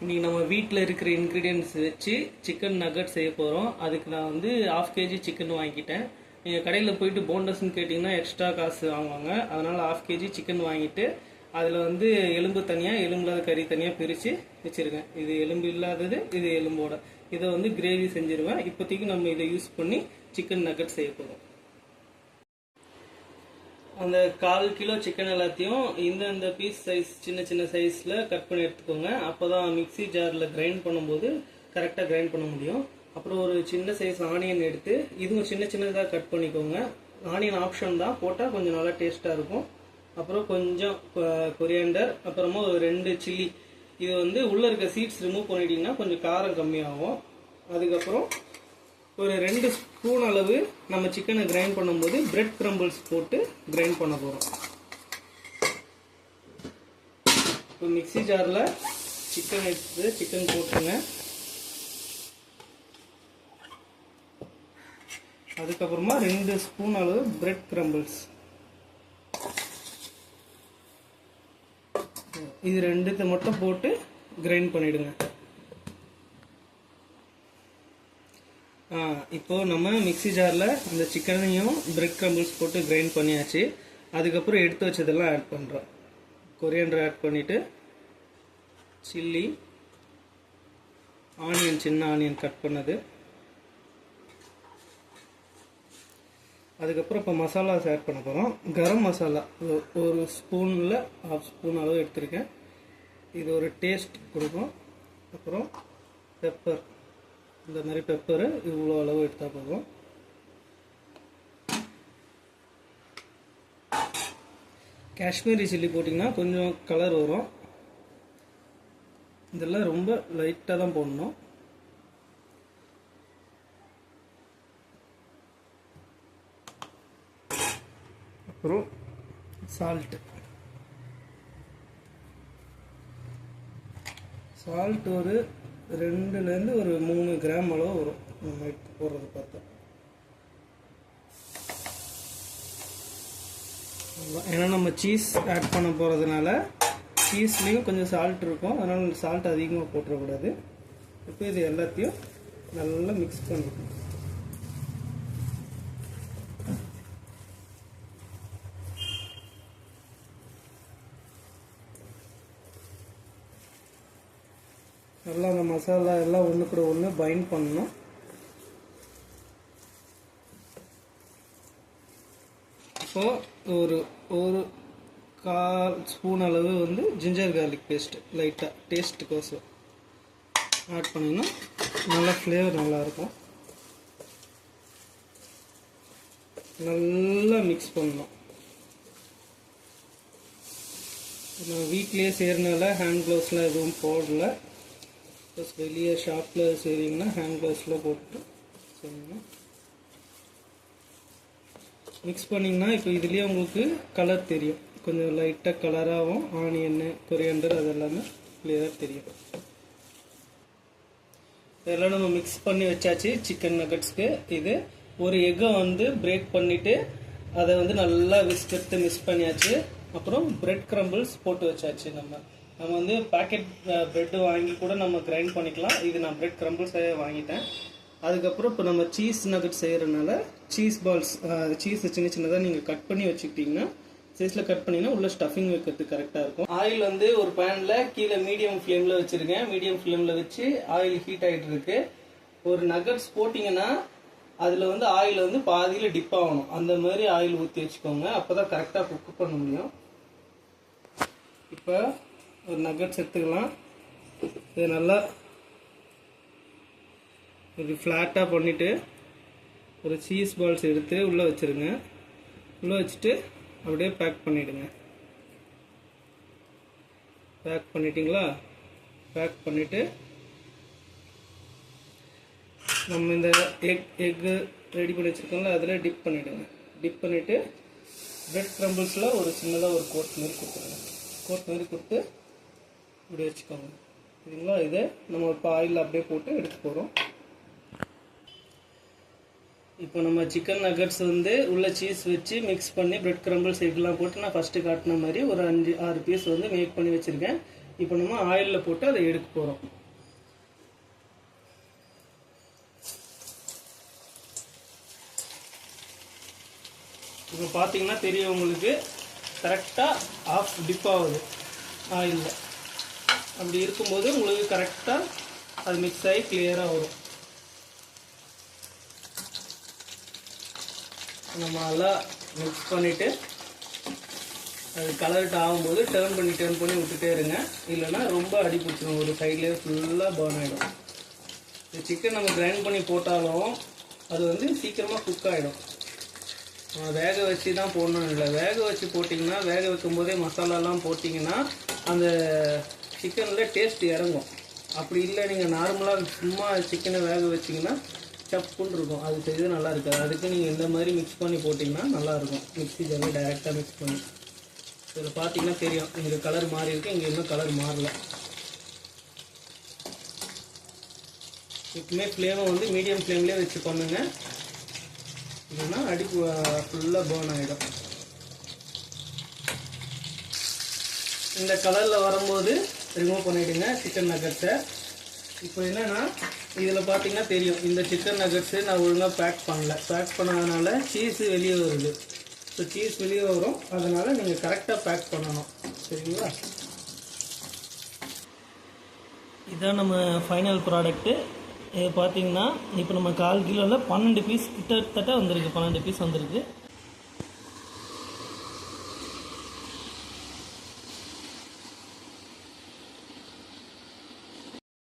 இன்றைக்கி நம்ம வீட்டில் இருக்கிற இன்க்ரீடியன்ஸ் வச்சு சிக்கன் நகட் செய்ய போகிறோம் அதுக்கு நான் வந்து ஆஃப் கேஜி சிக்கன் வாங்கிட்டேன். நீங்கள் கடையில் போயிட்டு போண்டஸ்ன்னு கேட்டிங்கன்னா எக்ஸ்ட்ரா காசு வாங்குவாங்க. அதனால் ஆஃப் கேஜி சிக்கன் வாங்கிட்டு அதில் வந்து எலும்பு தனியாக எலும்பில்லாத கறி தனியாக பிரித்து வச்சுருக்கேன். இது எலும்பு இல்லாதது இது எலும்போட. இதை வந்து கிரேவி செஞ்சுருவேன். இப்போதைக்கு நம்ம இதை யூஸ் பண்ணி சிக்கன் நகட் செய்ய போகிறோம் அந்த கால் கிலோ சிக்கன் எல்லாத்தையும் இந்தந்த பீஸ் சைஸ் சின்ன சின்ன சைஸில் கட் பண்ணி எடுத்துக்கோங்க. அப்போ தான் மிக்ஸி ஜாரில் கிரைண்ட் பண்ணும்போது கரெக்டாக கிரைண்ட் பண்ண முடியும். அப்புறம் ஒரு சின்ன சைஸ் ஆனியன் எடுத்து இதுவும் சின்ன சின்னதாக கட் பண்ணிக்கோங்க. ஆனியன் ஆப்ஷன் தான் போட்டால் கொஞ்சம் நல்லா டேஸ்ட்டாக இருக்கும். அப்புறம் கொஞ்சம் கொரியாண்டர் அப்புறமா ஒரு ரெண்டு சில்லி இது வந்து உள்ளே இருக்க சீட்ஸ் ரிமூவ் பண்ணிட்டீங்கன்னா கொஞ்சம் காரம் கம்மியாகும். அதுக்கப்புறம் ஒரு ரெண்டு ஸ்பூன் அளவு நம்ம சிக்கனை கிரைண்ட் பண்ணும்போது பிரெட் கிரம்பிள்ஸ் போட்டு கிரைண்ட் பண்ண போகிறோம் இப்போ மிக்ஸி ஜாரில் சிக்கன் எடுத்து சிக்கன் போட்டுருங்க. அதுக்கப்புறமா ரெண்டு ஸ்பூன் அளவு பிரெட் கிரம்பிள்ஸ் இது ரெண்டுத்தை மட்டும் போட்டு கிரைண்ட் பண்ணிவிடுங்க இப்போ நம்ம மிக்ஸி ஜாரில் இந்த சிக்கனையும் பிரெட் கிரம்பிள்ஸ் போட்டு கிரைண்ட் பண்ணியாச்சு. அதுக்கப்புறம் எடுத்து வச்சதெல்லாம் ஆட் பண்ணுறோம் கொரியண்டர் ஆட் பண்ணிவிட்டு சில்லி ஆனியன் சின்ன ஆனியன் கட் பண்ணது. அதுக்கப்புறம் இப்போ மசாலாஸ் ஆட் பண்ண போகிறோம் கரம் மசாலா ஒரு ஸ்பூனில் ஹாஃப் ஸ்பூன் அளவு எடுத்திருக்கேன். இது ஒரு டேஸ்ட் கொடுக்கும். அப்புறம் பெப்பர் இந்த மாதிரி பெப்பரு இவ்வளோ அளவு எடுத்தால் போதும். காஷ்மீரி சில்லி போட்டிங்கன்னா கொஞ்சம் கலர் வரும். இதெல்லாம் ரொம்ப லைட்டாக தான் போடணும். அப்புறம் சால்ட்டு சால்ட் ஒரு ரெண்டுலேருந்து ஒரு மூணு கிராம் அளவு வரும். நம்ம எடுத்து போடுறது பார்த்தா. ஏன்னா நம்ம சீஸ் ஆட் பண்ண போகிறதுனால சீஸ்லேயும் கொஞ்சம் சால்ட் இருக்கும். அதனால் சால்ட் அதிகமாக போட்டுறக்கூடாது. இப்போ இது எல்லாத்தையும் நல்லா மிக்ஸ் பண்ணிக்கணும். நல்லா அந்த மசாலா எல்லாம் ஒன்று கூட ஒன்று பைண்ட் பண்ணணும். இப்போ ஒரு ஒரு கால் ஸ்பூன் அளவு வந்து ஜிஞ்சர் கார்லிக் பேஸ்ட்டு லைட்டாக டேஸ்ட்டுக்கோசம் ஆட் பண்ணிங்கன்னா நல்லா ஃப்ளேவர் நல்லாயிருக்கும் நல்லா மிக்ஸ் பண்ணணும். நான் வீட்லேயே செய்கிறனால ஹேண்ட் க்ளவுஸ்லாம் எதுவும் போடல. ப்ளஸ் வெளியே ஷாப்பில் செய்கிறீங்கன்னா ஹேண்ட் கிளாஸில் போட்டு செய்யணும் மிக்ஸ் பண்ணிங்கன்னா இப்போ இதுலேயே உங்களுக்கு கலர் தெரியும். கொஞ்சம் லைட்டாக கலராகவும் ஆனியன்னு கொரியண்டர் அது எல்லாமே கிளியராக தெரியும். இதெல்லாம் நம்ம மிக்ஸ் பண்ணி வச்சாச்சு சிக்கன் நகட்ஸ்க்கு இது ஒரு எக்கை வந்து பிரேக் பண்ணிவிட்டு அதை வந்து நல்லா விஸ்கெடுத்து மிக்ஸ் பண்ணியாச்சு. அப்புறம் பிரெட் கிரம்பிள்ஸ் போட்டு வச்சாச்சு நம்ம. நம்ம வந்து பாக்கெட் பிரெட் வாங்கி கூட நம்ம கிரைண்ட் பண்ணிக்கலாம். இது நான் பிரெட் கிரம்பிள்ஸ் வாங்கிட்டேன். அதுக்கப்புறம் இப்போ நம்ம சீஸ் நகட் செய்கிறனால சீஸ் பால்ஸ் சீஸ் சின்ன சின்னதாக நீங்கள் கட் பண்ணி வச்சுக்கிட்டிங்கன்னா சைஸில் கட் பண்ணிங்கன்னா உள்ள ஸ்டஃபிங் வைக்கிறதுக்கு கரெக்டாக இருக்கும். ஆயில் வந்து ஒரு பேனில் கீழே மீடியம் ஃப்ளேமில் வச்சுருக்கேன் மீடியம் ஃப்ளேமில் வச்சு ஆயில் ஹீட் ஆகிட்டு இருக்கு. ஒரு நகட்ஸ் போட்டிங்கன்னா அதில் வந்து ஆயில் வந்து பாதியில் டிப் ஆகணும். அந்த மாதிரி ஆயில் ஊற்றி வச்சுக்கோங்க. அப்போ தான் கரெக்டாக குக் பண்ண முடியும். இப்போ ஒரு நக்கட்ஸ் எடுத்துக்கலாம். இது நல்லா இது ஃப்ளாட்டாக பண்ணிவிட்டு ஒரு சீஸ் பால்ஸ் எடுத்து உள்ளே வச்சுருங்க. உள்ளே வச்சுட்டு அப்படியே பேக் பண்ணிவிடுங்க பேக் பண்ணிட்டீங்களா? பேக் பண்ணிவிட்டு நம்ம இந்த எக் எக்கு ரெடி பண்ணி வச்சுருக்கோம்ல அதில் டிப் பண்ணிவிடுங்க டிப் பண்ணிவிட்டு பிரெட் க்ரம்பிள்ஸில் ஒரு சின்னதாக ஒரு கோட் மாரி கொடுத்துருங்க. கோட் மாரி கொடுத்து இப்படி வச்சுக்கோங்க. சரிங்களா? இதை நம்ம இப்போ ஆயில் அப்படியே போட்டு எடுத்து போகிறோம் இப்போ நம்ம சிக்கன் நகட்ஸ் வந்து உள்ள சீஸ் வச்சு மிக்ஸ் பண்ணி பிரெட் கிரம்பிள்ஸ் இதெல்லாம் போட்டு நான் ஃபஸ்ட்டு காட்டின மாதிரி ஒரு அஞ்சு ஆறு பீஸ் வந்து மேக் பண்ணி வச்சுருக்கேன். இப்போ நம்ம ஆயிலில் போட்டு அதை எடுக்க போகிறோம் இப்போ பார்த்தீங்கன்னா தெரியும் உங்களுக்கு. கரெக்டாக ஆஃப் டிப் ஆகுது. ஆயிலில் அப்படி இருக்கும்போது உங்களுக்கு கரெக்டாக அது மிக்ஸ் ஆகி கிளியராக வரும். நம்ம நல்லா மிக்ஸ் பண்ணிவிட்டு அது கலர்ட் ஆகும்போது டேர்ன் பண்ணி டேர்ன் பண்ணி விட்டுட்டே இருங்க. இல்லைன்னா ரொம்ப அடி பிடிச்சிடும் ஒரு சைட்லேயே ஃபுல்லாக பர்ன் ஆகிடும் இந்த சிக்கன் நம்ம கிரைண்ட் பண்ணி போட்டாலும் அது வந்து சீக்கிரமாக குக் ஆகிடும் வேக வச்சு தான் போடணும் இல்லை. வேக வச்சு போட்டிங்கன்னா வேக வைக்கும் போதே மசாலாலாம் போட்டிங்கன்னா அந்த சிக்கனில் டேஸ்ட் இறங்கும். அப்படி இல்லை நீங்கள் நார்மலாக சும்மா சிக்கனை வேக வச்சிங்கன்னா சப்புன்னு இருக்கும். அது செய்து நல்லா இருக்காது. அதுக்கு நீங்கள் இந்த மாதிரி மிக்ஸ் பண்ணி போட்டிங்கன்னா நல்லாயிருக்கும் மிக்ஸி ஜாரில் டைரெக்டாக மிக்ஸ் பண்ணி. இதில் பார்த்தீங்கன்னா தெரியும். இங்கே கலர் மாறி இருக்கு இங்கே இன்னும் கலர் மாறல. எப்பவுமே ஃப்ளேமை வந்து மீடியம் ஃப்ளேம்லேயே வச்சு பண்ணுங்க. இல்லைன்னா அடிப்பு ஃபுல்லாக பேர்ன் ஆகிடும் இந்த கலரில் வரும்போது ரிமூவ் பண்ணிவிடுங்க சிக்கன் நகட்ஸை இப்போ என்னென்னா இதில் பார்த்தீங்கன்னா தெரியும். இந்த சிக்கன் நகட்ஸு நான் ஒழுங்காக பேக் பண்ணல. பேக் பண்ணாதனால சீஸு வெளியே வருது. ஸோ சீஸ் வெளியே வரும். அதனால் நீங்கள் கரெக்டாக பேக் பண்ணணும். சரிங்களா? இதான் நம்ம ஃபைனல் ப்ராடக்ட்டு இது பார்த்தீங்கன்னா இப்போ நம்ம கால் கிலோவில் பன்னெண்டு பீஸ் கிட்டத்தட்ட வந்திருக்கு. பன்னெண்டு பீஸ் வந்திருக்கு.